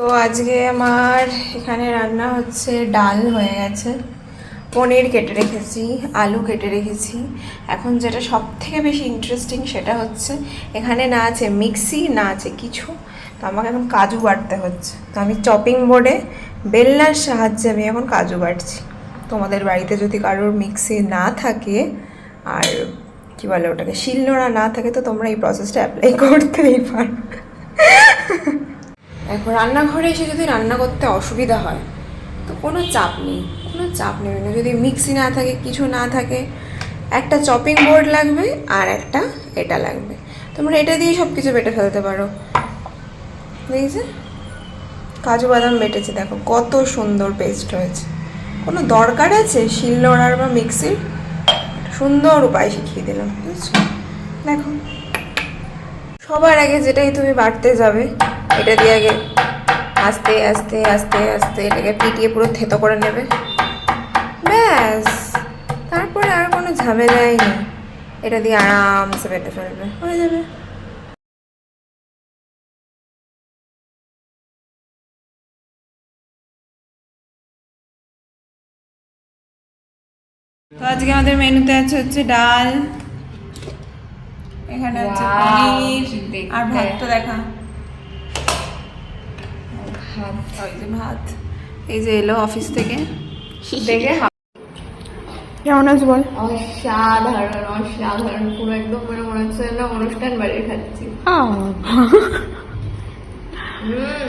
তো আজকে আমার এখানে রান্না হচ্ছে ডাল হয়ে গেছে। পনির কেটে রেখেছি, আলু কেটে রেখেছি। এখন যেটা সব থেকে বেশি ইন্টারেস্টিং সেটা হচ্ছে এখানে না আছে মিক্সি, না আছে কিছু। তো আমাকে এখন কাজু বাটতে হচ্ছে। তো আমি চপিং বোর্ডে বেলনার সাহায্যে আমি এখন কাজু বাটছি। তোমাদের বাড়িতে যদি কারোর মিক্সি না থাকে আর কি বলে ওটাকে, শিলনোড়া না থাকে, তো তোমরা এই প্রসেসটা অ্যাপ্লাই করতেই পারো। এখন রান্নাঘরে এসে যদি রান্না করতে অসুবিধা হয়, তো কোনো চাপ নেই, কোনো চাপ নেবে না। যদি মিক্সি না থাকে, কিছু না থাকে, একটা চপিং বোর্ড লাগবে আর একটা এটা লাগবে। তোমরা এটা দিয়ে সব কিছু বেটে ফেলতে পারো। দেখেছে? কাজু বাদাম বেটেছে, দেখো কত সুন্দর পেস্ট হয়েছে। কোনো দরকার আছে শিলনোড়ার বা মিক্সির সুন্দর উপায় শিখিয়ে দিলাম, বুঝছ? দেখো, সবার আগে যেটাই তুমি বাড়তে যাবে এটা দিয়ে আগে আস্তে আস্তে আস্তে আস্তে এটাকে পিটিয়ে পুরো থেতো করে নেবে। ব্যাস তারপরে আর কোনো ঝামেলাই নেই। এটা দিয়ে আরামসে বেটে ফেলবে। হয়ে যাবে। তো আজকে আমাদের মেনুতে আছে হচ্ছে ডাল এখানে Wow, পনির। আর ভাতটা দেখা। ভাত ওই যে ভাত এই যে এলো অফিস থেকে। দেখে কেমন আছে বল? অসাধারণ অসাধারণ। পুরো একদম মানে মনে হচ্ছে না অনুষ্ঠান বাড়ি খাচ্ছি। হুম